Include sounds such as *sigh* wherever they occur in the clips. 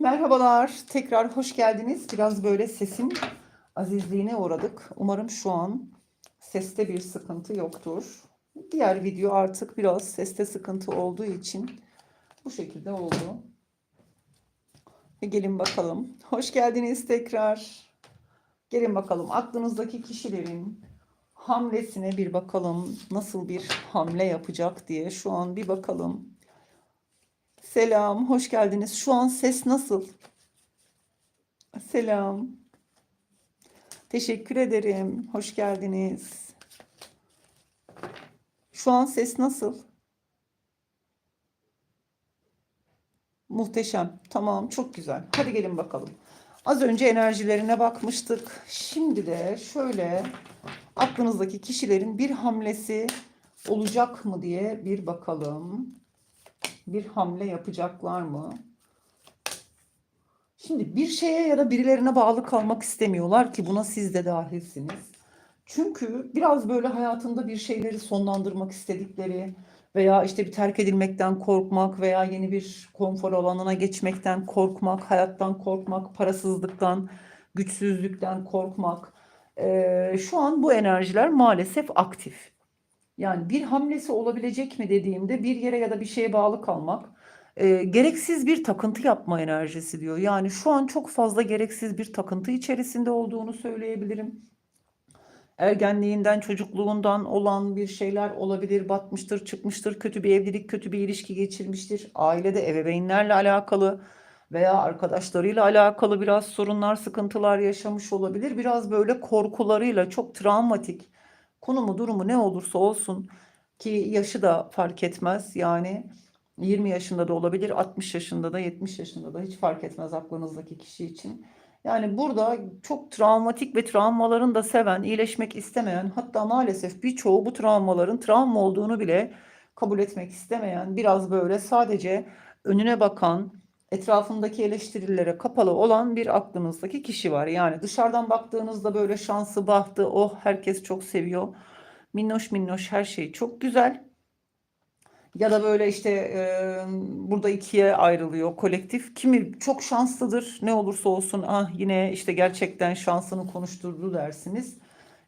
Merhabalar, tekrar hoş geldiniz. Biraz böyle sesim azizliğine uğradık. Umarım şu an seste bir sıkıntı yoktur. Diğer video artık biraz seste sıkıntı olduğu için bu şekilde oldu. Gelin bakalım. Hoş geldiniz tekrar. Gelin bakalım aklınızdaki kişilerin hamlesine bir bakalım. Nasıl bir hamle yapacak diye şu an bir bakalım. Selam, hoş geldiniz. Şu an ses nasıl? Selam. Teşekkür ederim. Hoş geldiniz. Şu an ses nasıl? Muhteşem. Tamam, çok güzel. Hadi gelin bakalım. Az önce enerjilerine bakmıştık. Şimdi de şöyle aklınızdaki kişilerin bir hamlesi olacak mı diye bir bakalım bir hamle yapacaklar mı? Şimdi bir şeye ya da birilerine bağlı kalmak istemiyorlar ki buna siz de dahilsiniz. Çünkü biraz böyle hayatında bir şeyleri sonlandırmak istedikleri veya işte bir terk edilmekten korkmak veya yeni bir konfor alanına geçmekten korkmak, hayattan korkmak, parasızlıktan, güçsüzlükten korkmak. Ee, şu an bu enerjiler maalesef aktif. Yani bir hamlesi olabilecek mi dediğimde bir yere ya da bir şeye bağlı kalmak e, gereksiz bir takıntı yapma enerjisi diyor. Yani şu an çok fazla gereksiz bir takıntı içerisinde olduğunu söyleyebilirim. Ergenliğinden, çocukluğundan olan bir şeyler olabilir, batmıştır, çıkmıştır, kötü bir evlilik, kötü bir ilişki geçirmiştir. Ailede ebeveynlerle alakalı veya arkadaşlarıyla alakalı biraz sorunlar, sıkıntılar yaşamış olabilir. Biraz böyle korkularıyla çok travmatik konumu durumu ne olursa olsun ki yaşı da fark etmez yani 20 yaşında da olabilir 60 yaşında da 70 yaşında da hiç fark etmez aklınızdaki kişi için. Yani burada çok travmatik ve travmaların da seven, iyileşmek istemeyen hatta maalesef birçoğu bu travmaların travma olduğunu bile kabul etmek istemeyen biraz böyle sadece önüne bakan, etrafındaki eleştirilere kapalı olan bir aklınızdaki kişi var. Yani dışarıdan baktığınızda böyle şansı, bahtı, oh herkes çok seviyor. Minnoş minnoş her şey çok güzel. Ya da böyle işte e, burada ikiye ayrılıyor kolektif. Kimi çok şanslıdır ne olursa olsun ah yine işte gerçekten şansını konuşturdu dersiniz.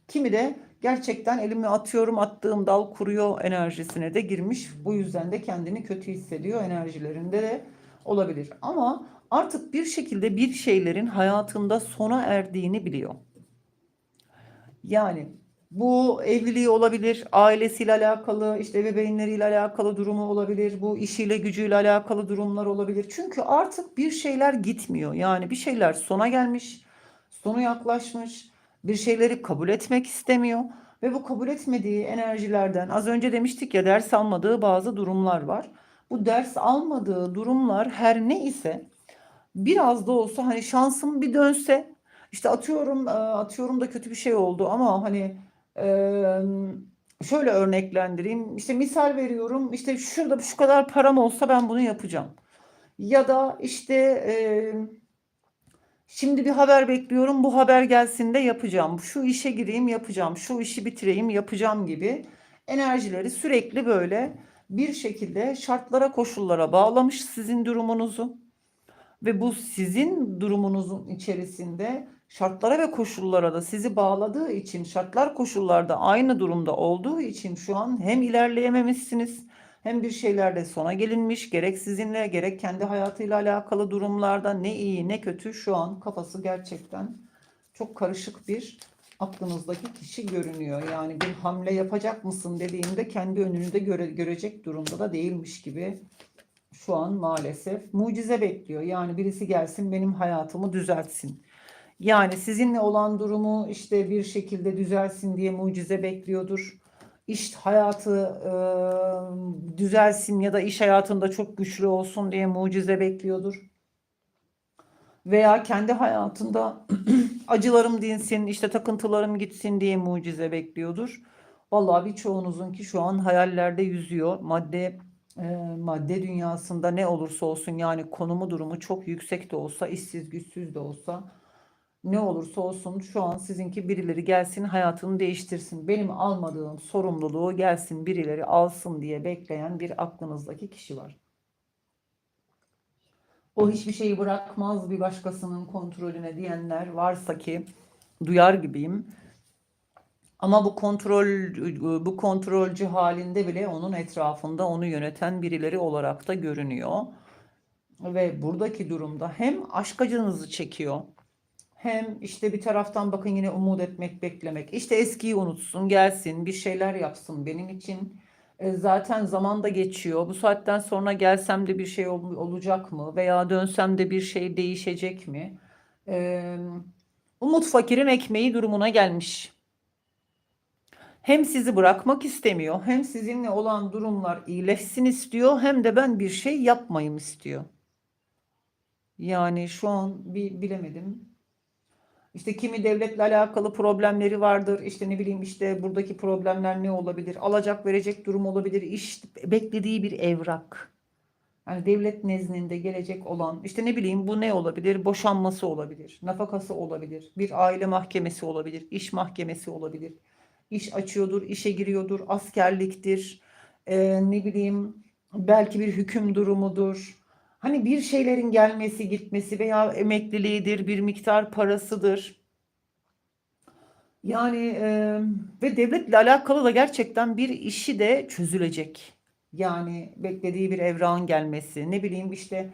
Kimi de gerçekten elimi atıyorum attığım dal kuruyor enerjisine de girmiş. Bu yüzden de kendini kötü hissediyor enerjilerinde de olabilir. Ama artık bir şekilde bir şeylerin hayatında sona erdiğini biliyor. Yani bu evliliği olabilir, ailesiyle alakalı, işte ebeveynleriyle alakalı durumu olabilir, bu işiyle gücüyle alakalı durumlar olabilir. Çünkü artık bir şeyler gitmiyor. Yani bir şeyler sona gelmiş, sonu yaklaşmış, bir şeyleri kabul etmek istemiyor ve bu kabul etmediği enerjilerden az önce demiştik ya ders almadığı bazı durumlar var bu ders almadığı durumlar her ne ise biraz da olsa hani şansım bir dönse işte atıyorum atıyorum da kötü bir şey oldu ama hani şöyle örneklendireyim. İşte misal veriyorum işte şurada şu kadar param olsa ben bunu yapacağım. Ya da işte şimdi bir haber bekliyorum bu haber gelsin de yapacağım. Şu işe gireyim yapacağım. Şu işi bitireyim yapacağım gibi enerjileri sürekli böyle bir şekilde şartlara koşullara bağlamış sizin durumunuzu ve bu sizin durumunuzun içerisinde şartlara ve koşullara da sizi bağladığı için şartlar koşullarda aynı durumda olduğu için şu an hem ilerleyememişsiniz hem bir şeylerde sona gelinmiş gerek sizinle gerek kendi hayatıyla alakalı durumlarda ne iyi ne kötü şu an kafası gerçekten çok karışık bir aklınızdaki kişi görünüyor. Yani bir hamle yapacak mısın dediğinde kendi önünde göre, görecek durumda da değilmiş gibi şu an maalesef mucize bekliyor. Yani birisi gelsin benim hayatımı düzeltsin. Yani sizinle olan durumu işte bir şekilde düzelsin diye mucize bekliyordur. İş hayatı e, düzelsin ya da iş hayatında çok güçlü olsun diye mucize bekliyordur veya kendi hayatında *clears throat* acılarım dinsin, işte takıntılarım gitsin diye mucize bekliyordur. Vallahi birçoğunuzun ki şu an hayallerde yüzüyor. Madde e, madde dünyasında ne olursa olsun yani konumu durumu çok yüksek de olsa, işsiz güçsüz de olsa ne olursa olsun şu an sizinki birileri gelsin hayatını değiştirsin. Benim almadığım sorumluluğu gelsin birileri alsın diye bekleyen bir aklınızdaki kişi var. O hiçbir şeyi bırakmaz bir başkasının kontrolüne diyenler varsa ki duyar gibiyim. Ama bu kontrol bu kontrolcü halinde bile onun etrafında onu yöneten birileri olarak da görünüyor. Ve buradaki durumda hem aşk acınızı çekiyor hem işte bir taraftan bakın yine umut etmek, beklemek. İşte eskiyi unutsun, gelsin, bir şeyler yapsın benim için. E, zaten zaman da geçiyor. Bu saatten sonra gelsem de bir şey ol- olacak mı? Veya dönsem de bir şey değişecek mi? E, umut fakirin ekmeği durumuna gelmiş. Hem sizi bırakmak istemiyor, hem sizinle olan durumlar iyileşsin istiyor, hem de ben bir şey yapmayayım istiyor. Yani şu an bir bilemedim. İşte kimi devletle alakalı problemleri vardır. İşte ne bileyim işte buradaki problemler ne olabilir? Alacak verecek durum olabilir. İş beklediği bir evrak. Yani devlet nezdinde gelecek olan işte ne bileyim bu ne olabilir? Boşanması olabilir. Nafakası olabilir. Bir aile mahkemesi olabilir. iş mahkemesi olabilir. İş açıyordur, işe giriyordur. Askerliktir. Ee, ne bileyim belki bir hüküm durumudur. Hani bir şeylerin gelmesi, gitmesi veya emekliliğidir, bir miktar parasıdır. Yani e, ve devletle alakalı da gerçekten bir işi de çözülecek. Yani beklediği bir evrağın gelmesi, ne bileyim işte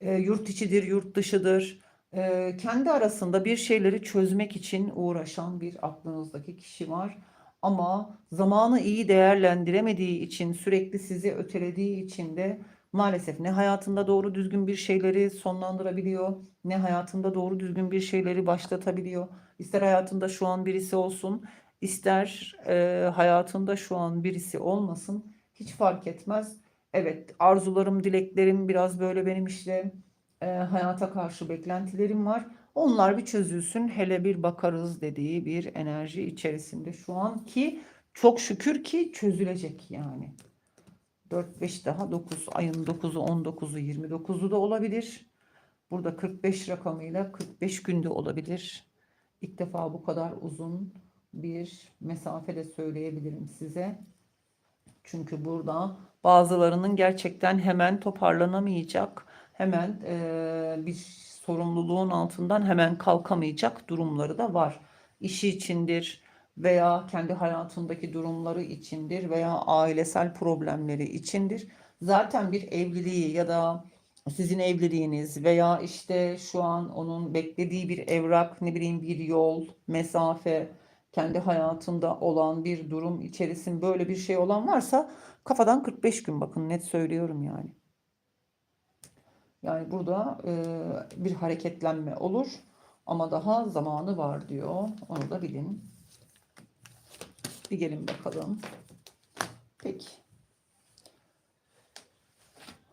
e, yurt içidir, yurt dışıdır. E, kendi arasında bir şeyleri çözmek için uğraşan bir aklınızdaki kişi var. Ama zamanı iyi değerlendiremediği için, sürekli sizi ötelediği için de maalesef ne hayatında doğru düzgün bir şeyleri sonlandırabiliyor, ne hayatında doğru düzgün bir şeyleri başlatabiliyor. İster hayatında şu an birisi olsun, ister e, hayatında şu an birisi olmasın, hiç fark etmez. Evet, arzularım, dileklerim biraz böyle benim işte e, hayata karşı beklentilerim var. Onlar bir çözülsün, hele bir bakarız dediği bir enerji içerisinde şu an ki çok şükür ki çözülecek yani. 4, 5 daha 9 ayın 9'u 19'u 29'u da olabilir. Burada 45 rakamıyla 45 günde olabilir. İlk defa bu kadar uzun bir mesafede söyleyebilirim size. Çünkü burada bazılarının gerçekten hemen toparlanamayacak, hemen e, bir sorumluluğun altından hemen kalkamayacak durumları da var. İşi içindir, veya kendi hayatındaki durumları içindir veya ailesel problemleri içindir. Zaten bir evliliği ya da sizin evliliğiniz veya işte şu an onun beklediği bir evrak, ne bileyim bir yol, mesafe, kendi hayatında olan bir durum içerisinde böyle bir şey olan varsa kafadan 45 gün bakın net söylüyorum yani. Yani burada e, bir hareketlenme olur ama daha zamanı var diyor. Onu da bilin. Bir gelin bakalım. Peki.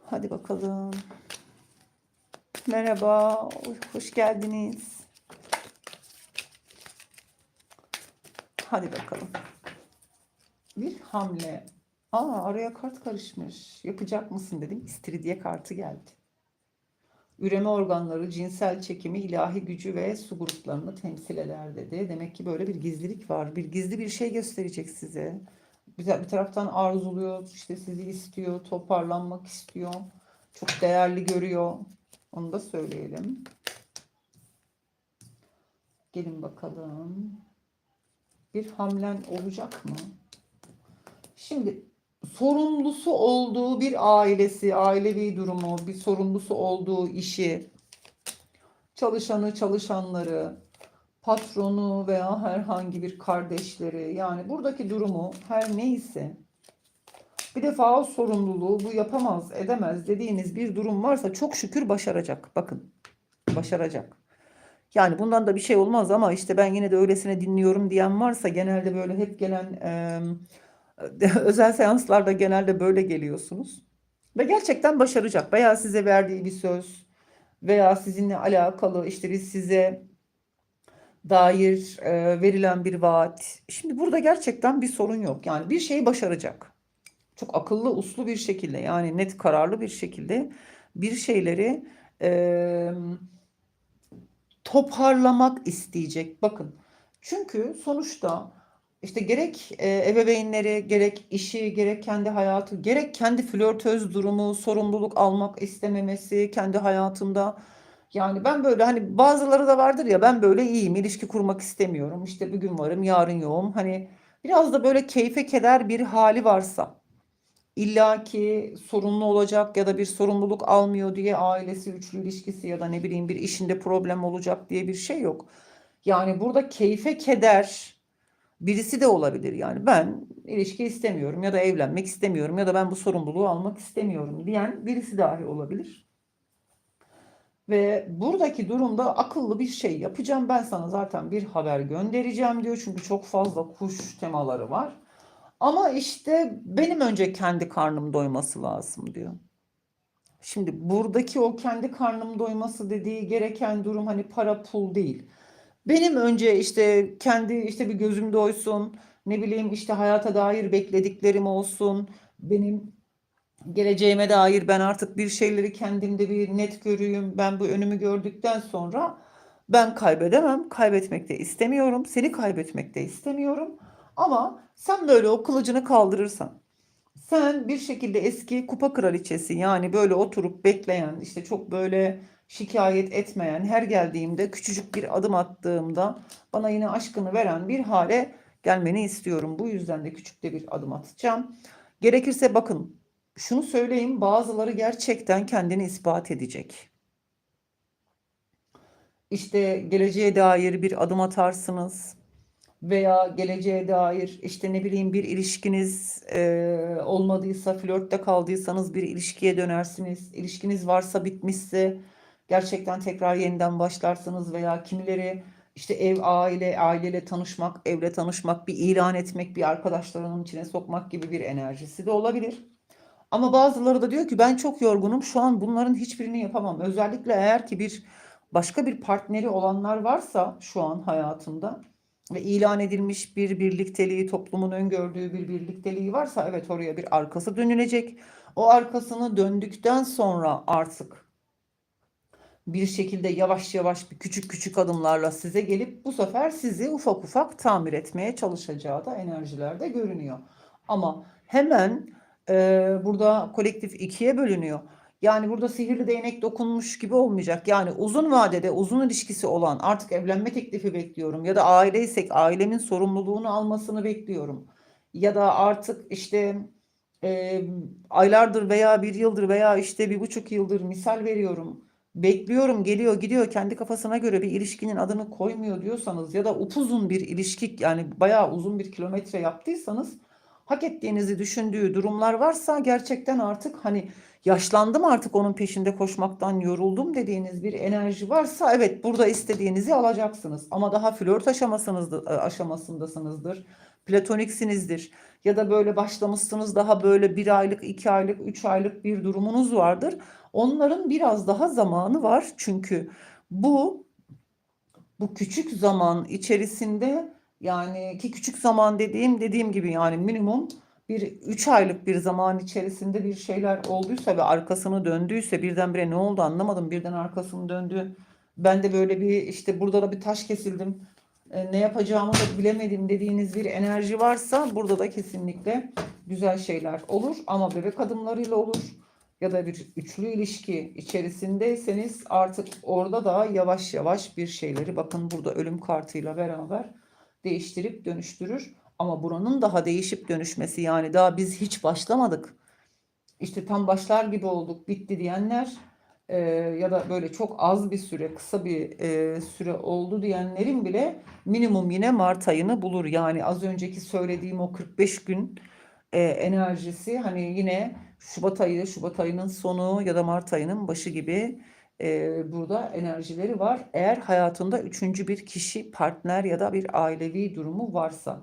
Hadi bakalım. Merhaba, hoş geldiniz. Hadi bakalım. Bir hamle. Aa araya kart karışmış. Yapacak mısın dedim. İstiridye kartı geldi. Üreme organları, cinsel çekimi, ilahi gücü ve su gruplarını temsil eder dedi. Demek ki böyle bir gizlilik var. Bir gizli bir şey gösterecek size. Bir, bir taraftan arzuluyor, işte sizi istiyor, toparlanmak istiyor. Çok değerli görüyor. Onu da söyleyelim. Gelin bakalım. Bir hamlen olacak mı? Şimdi sorumlusu olduğu bir ailesi, ailevi durumu, bir sorumlusu olduğu işi, çalışanı, çalışanları, patronu veya herhangi bir kardeşleri yani buradaki durumu her neyse bir defa o sorumluluğu bu yapamaz, edemez dediğiniz bir durum varsa çok şükür başaracak. Bakın başaracak. Yani bundan da bir şey olmaz ama işte ben yine de öylesine dinliyorum diyen varsa genelde böyle hep gelen e, *laughs* özel seanslarda genelde böyle geliyorsunuz. Ve gerçekten başaracak. Veya size verdiği bir söz veya sizinle alakalı işte size dair e, verilen bir vaat. Şimdi burada gerçekten bir sorun yok. Yani bir şeyi başaracak. Çok akıllı, uslu bir şekilde yani net kararlı bir şekilde bir şeyleri e, toparlamak isteyecek. Bakın çünkü sonuçta işte gerek e, ebeveynleri, gerek işi, gerek kendi hayatı, gerek kendi flörtöz durumu, sorumluluk almak istememesi kendi hayatında. Yani ben böyle hani bazıları da vardır ya ben böyle iyiyim, ilişki kurmak istemiyorum. İşte bugün varım, yarın yoğum. Hani biraz da böyle keyfe keder bir hali varsa illaki sorunlu olacak ya da bir sorumluluk almıyor diye ailesi, üçlü ilişkisi ya da ne bileyim bir işinde problem olacak diye bir şey yok. Yani burada keyfe keder birisi de olabilir. Yani ben ilişki istemiyorum ya da evlenmek istemiyorum ya da ben bu sorumluluğu almak istemiyorum diyen birisi dahi olabilir. Ve buradaki durumda akıllı bir şey yapacağım. Ben sana zaten bir haber göndereceğim diyor. Çünkü çok fazla kuş temaları var. Ama işte benim önce kendi karnım doyması lazım diyor. Şimdi buradaki o kendi karnım doyması dediği gereken durum hani para pul değil. Benim önce işte kendi işte bir gözüm doysun, ne bileyim işte hayata dair beklediklerim olsun, benim geleceğime dair ben artık bir şeyleri kendimde bir net göreyim. Ben bu önümü gördükten sonra ben kaybedemem, kaybetmek de istemiyorum, seni kaybetmek de istemiyorum. Ama sen böyle o kılıcını kaldırırsan, sen bir şekilde eski kupa kraliçesi yani böyle oturup bekleyen işte çok böyle şikayet etmeyen her geldiğimde küçücük bir adım attığımda bana yine aşkını veren bir hale gelmeni istiyorum. Bu yüzden de küçük de bir adım atacağım. Gerekirse bakın şunu söyleyeyim bazıları gerçekten kendini ispat edecek. İşte geleceğe dair bir adım atarsınız veya geleceğe dair işte ne bileyim bir ilişkiniz e, olmadıysa flörtte kaldıysanız bir ilişkiye dönersiniz. İlişkiniz varsa bitmişse gerçekten tekrar yeniden başlarsınız veya kimileri işte ev aile aileyle tanışmak, evle tanışmak, bir ilan etmek, bir arkadaşlarının içine sokmak gibi bir enerjisi de olabilir. Ama bazıları da diyor ki ben çok yorgunum şu an bunların hiçbirini yapamam. Özellikle eğer ki bir başka bir partneri olanlar varsa şu an hayatında ve ilan edilmiş bir birlikteliği, toplumun öngördüğü bir birlikteliği varsa evet oraya bir arkası dönülecek. O arkasını döndükten sonra artık bir şekilde yavaş yavaş bir küçük küçük adımlarla size gelip bu sefer sizi ufak ufak tamir etmeye çalışacağı da enerjilerde görünüyor. Ama hemen e, burada kolektif ikiye bölünüyor. Yani burada sihirli değnek dokunmuş gibi olmayacak. Yani uzun vadede uzun ilişkisi olan artık evlenme teklifi bekliyorum ya da aileysek ailemin sorumluluğunu almasını bekliyorum. Ya da artık işte e, aylardır veya bir yıldır veya işte bir buçuk yıldır misal veriyorum. Bekliyorum geliyor gidiyor kendi kafasına göre bir ilişkinin adını koymuyor diyorsanız ya da upuzun bir ilişki yani bayağı uzun bir kilometre yaptıysanız hak ettiğinizi düşündüğü durumlar varsa gerçekten artık hani yaşlandım artık onun peşinde koşmaktan yoruldum dediğiniz bir enerji varsa evet burada istediğinizi alacaksınız. Ama daha flört e, aşamasındasınızdır. Platoniksinizdir. Ya da böyle başlamışsınız daha böyle bir aylık, iki aylık, üç aylık bir durumunuz vardır. Onların biraz daha zamanı var. Çünkü bu bu küçük zaman içerisinde yani ki küçük zaman dediğim dediğim gibi yani minimum bir 3 aylık bir zaman içerisinde bir şeyler olduysa ve arkasını döndüyse birdenbire ne oldu anlamadım. Birden arkasını döndü. Ben de böyle bir işte burada da bir taş kesildim. E, ne yapacağımı da bilemedim dediğiniz bir enerji varsa burada da kesinlikle güzel şeyler olur. Ama bebek adımlarıyla olur. Ya da bir üçlü ilişki içerisindeyseniz artık orada da yavaş yavaş bir şeyleri bakın burada ölüm kartıyla beraber değiştirip dönüştürür. Ama buranın daha değişip dönüşmesi yani daha biz hiç başlamadık. İşte tam başlar gibi olduk bitti diyenler e, ya da böyle çok az bir süre kısa bir e, süre oldu diyenlerin bile minimum yine Mart ayını bulur. Yani az önceki söylediğim o 45 gün e, enerjisi hani yine Şubat ayı, Şubat ayının sonu ya da Mart ayının başı gibi e, burada enerjileri var. Eğer hayatında üçüncü bir kişi, partner ya da bir ailevi durumu varsa.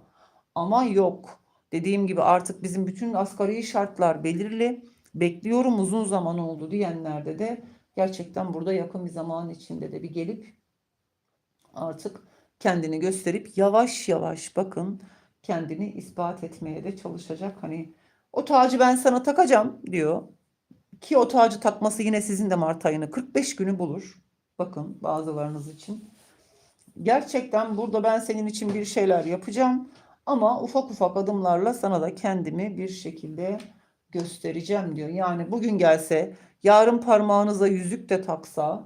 Ama yok. Dediğim gibi artık bizim bütün asgari şartlar belirli. Bekliyorum uzun zaman oldu diyenlerde de gerçekten burada yakın bir zaman içinde de bir gelip artık kendini gösterip yavaş yavaş bakın kendini ispat etmeye de çalışacak. Hani o tacı ben sana takacağım diyor. Ki o tacı takması yine sizin de Mart ayını 45 günü bulur. Bakın bazılarınız için. Gerçekten burada ben senin için bir şeyler yapacağım. Ama ufak ufak adımlarla sana da kendimi bir şekilde göstereceğim diyor. Yani bugün gelse, yarın parmağınıza yüzük de taksa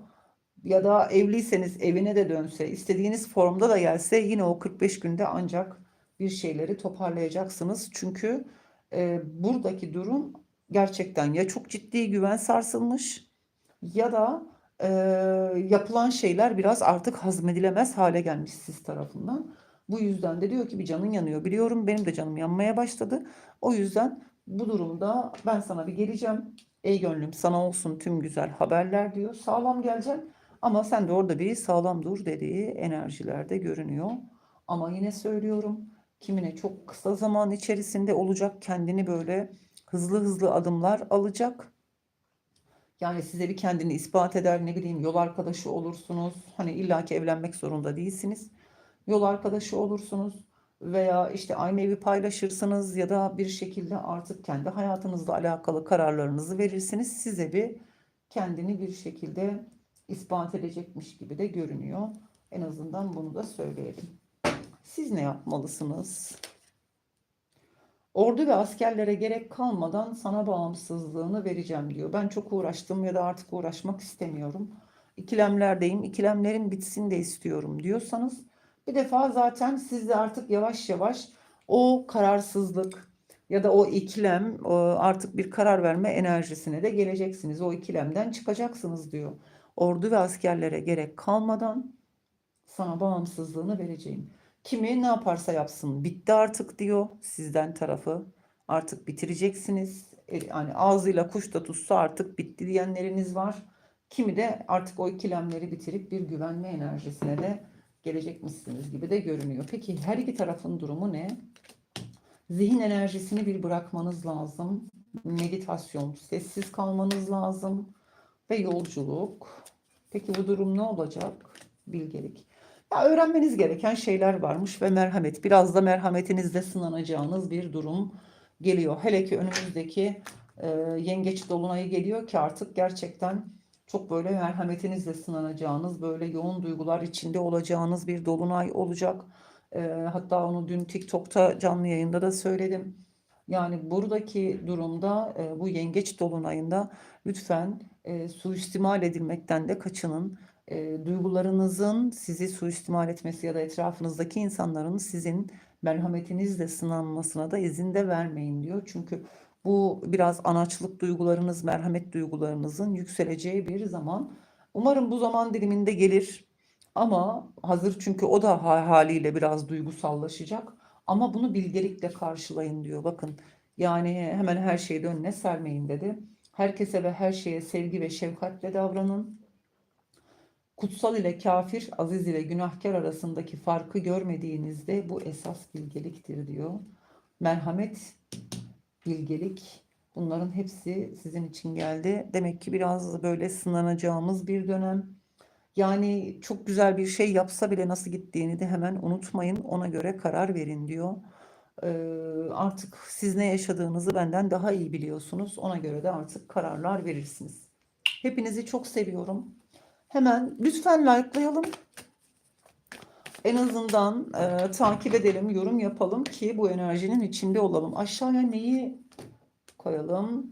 ya da evliyseniz evine de dönse, istediğiniz formda da gelse yine o 45 günde ancak bir şeyleri toparlayacaksınız. Çünkü e, buradaki durum gerçekten ya çok ciddi güven sarsılmış ya da e, yapılan şeyler biraz artık hazmedilemez hale gelmiş siz tarafından. Bu yüzden de diyor ki bir canın yanıyor. Biliyorum benim de canım yanmaya başladı. O yüzden bu durumda ben sana bir geleceğim. Ey gönlüm sana olsun tüm güzel haberler diyor. Sağlam geleceğim. Ama sen de orada bir sağlam dur dediği enerjilerde görünüyor. Ama yine söylüyorum kimine çok kısa zaman içerisinde olacak kendini böyle hızlı hızlı adımlar alacak. Yani size bir kendini ispat eder ne bileyim yol arkadaşı olursunuz. Hani illaki evlenmek zorunda değilsiniz. Yol arkadaşı olursunuz veya işte aynı evi paylaşırsınız ya da bir şekilde artık kendi hayatınızla alakalı kararlarınızı verirsiniz. Size bir kendini bir şekilde ispat edecekmiş gibi de görünüyor. En azından bunu da söyleyelim. Siz ne yapmalısınız? Ordu ve askerlere gerek kalmadan sana bağımsızlığını vereceğim diyor. Ben çok uğraştım ya da artık uğraşmak istemiyorum. İkilemlerdeyim. İkilemlerin bitsin de istiyorum diyorsanız bir defa zaten siz de artık yavaş yavaş o kararsızlık ya da o ikilem artık bir karar verme enerjisine de geleceksiniz. O ikilemden çıkacaksınız diyor. Ordu ve askerlere gerek kalmadan sana bağımsızlığını vereceğim. Kimi ne yaparsa yapsın bitti artık diyor sizden tarafı. Artık bitireceksiniz. E, Yani ağzıyla kuş da tutsa artık bitti diyenleriniz var. Kimi de artık o ikilemleri bitirip bir güvenme enerjisine de gelecekmişsiniz gibi de görünüyor. Peki her iki tarafın durumu ne? Zihin enerjisini bir bırakmanız lazım. Meditasyon, sessiz kalmanız lazım ve yolculuk. Peki bu durum ne olacak? Bilgelik. Ya öğrenmeniz gereken şeyler varmış ve merhamet. Biraz da merhametinizle sınanacağınız bir durum geliyor. Hele ki önümüzdeki e, yengeç dolunayı geliyor ki artık gerçekten çok böyle merhametinizle sınanacağınız, böyle yoğun duygular içinde olacağınız bir dolunay olacak. E, hatta onu dün TikTok'ta canlı yayında da söyledim. Yani buradaki durumda e, bu yengeç dolunayında lütfen e, suistimal edilmekten de kaçının. E, duygularınızın sizi suistimal etmesi ya da etrafınızdaki insanların sizin merhametinizle sınanmasına da izin de vermeyin diyor. Çünkü bu biraz anaçlık duygularınız, merhamet duygularınızın yükseleceği bir zaman. Umarım bu zaman diliminde gelir. Ama hazır çünkü o da ha- haliyle biraz duygusallaşacak. Ama bunu bilgelikle karşılayın diyor. Bakın yani hemen her şeyi önüne sermeyin dedi. Herkese ve her şeye sevgi ve şefkatle davranın. Kutsal ile kafir, aziz ile günahkar arasındaki farkı görmediğinizde bu esas bilgeliktir diyor. Merhamet, bilgelik bunların hepsi sizin için geldi. Demek ki biraz böyle sınanacağımız bir dönem. Yani çok güzel bir şey yapsa bile nasıl gittiğini de hemen unutmayın. Ona göre karar verin diyor. Ee, artık siz ne yaşadığınızı benden daha iyi biliyorsunuz. Ona göre de artık kararlar verirsiniz. Hepinizi çok seviyorum. Hemen lütfen likelayalım. En azından e, takip edelim, yorum yapalım ki bu enerjinin içinde olalım. Aşağıya neyi koyalım?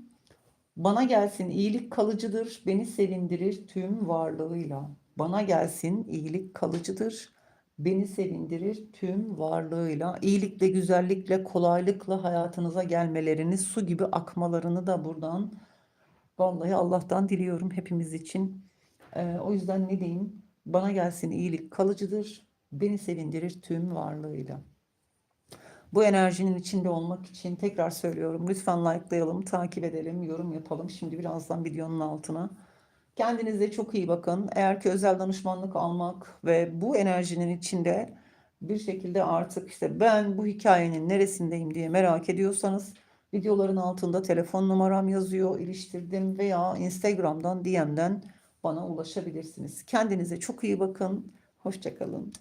Bana gelsin iyilik kalıcıdır, beni sevindirir tüm varlığıyla. Bana gelsin iyilik kalıcıdır, beni sevindirir tüm varlığıyla. İyilikle, güzellikle, kolaylıkla hayatınıza gelmelerini, su gibi akmalarını da buradan vallahi Allah'tan diliyorum hepimiz için. Ee, o yüzden ne diyeyim? Bana gelsin iyilik kalıcıdır, beni sevindirir tüm varlığıyla. Bu enerjinin içinde olmak için tekrar söylüyorum. Lütfen likelayalım, takip edelim, yorum yapalım. Şimdi birazdan videonun altına. Kendinize çok iyi bakın. Eğer ki özel danışmanlık almak ve bu enerjinin içinde bir şekilde artık işte ben bu hikayenin neresindeyim diye merak ediyorsanız videoların altında telefon numaram yazıyor, iliştirdim veya Instagram'dan DM'den bana ulaşabilirsiniz. Kendinize çok iyi bakın. Hoşçakalın.